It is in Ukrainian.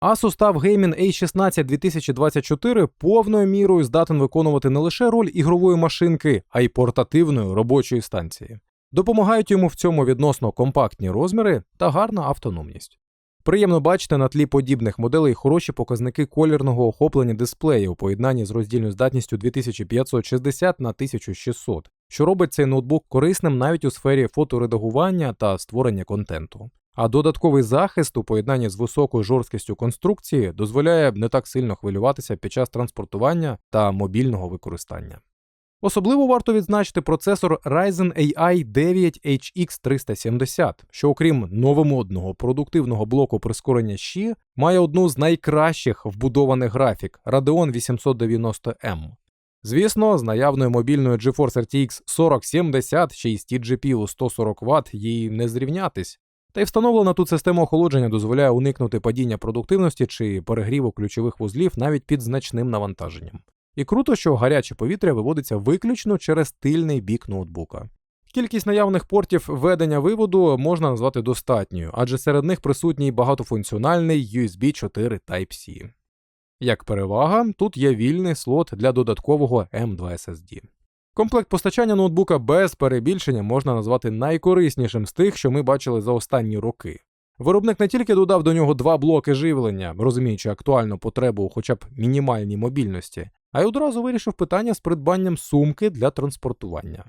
Asus TUF Gaming A16 2024 повною мірою здатен виконувати не лише роль ігрової машинки, а й портативної робочої станції. Допомагають йому в цьому відносно компактні розміри та гарна автономність. Приємно бачити на тлі подібних моделей хороші показники колірного охоплення дисплею у поєднанні з роздільною здатністю 2560 на 1600, що робить цей ноутбук корисним навіть у сфері фоторедагування та створення контенту. А додатковий захист у поєднанні з високою жорсткістю конструкції дозволяє не так сильно хвилюватися під час транспортування та мобільного використання. Особливо варто відзначити процесор Ryzen AI 9 HX370, що окрім новомодного продуктивного блоку прискорення щі, має одну з найкращих вбудованих графік Radeon 890M. Звісно, з наявною мобільною GeForce RTX 4070 ще й з GPU 140 Вт їй не зрівнятись. Та й встановлена тут система охолодження дозволяє уникнути падіння продуктивності чи перегріву ключових вузлів навіть під значним навантаженням. І круто, що гаряче повітря виводиться виключно через тильний бік ноутбука. Кількість наявних портів ведення виводу можна назвати достатньою, адже серед них присутній багатофункціональний USB 4 Type-C. Як перевага, тут є вільний слот для додаткового M2 SSD. Комплект постачання ноутбука без перебільшення можна назвати найкориснішим з тих, що ми бачили за останні роки. Виробник не тільки додав до нього два блоки живлення, розуміючи актуальну потребу хоча б мінімальній мобільності, а й одразу вирішив питання з придбанням сумки для транспортування.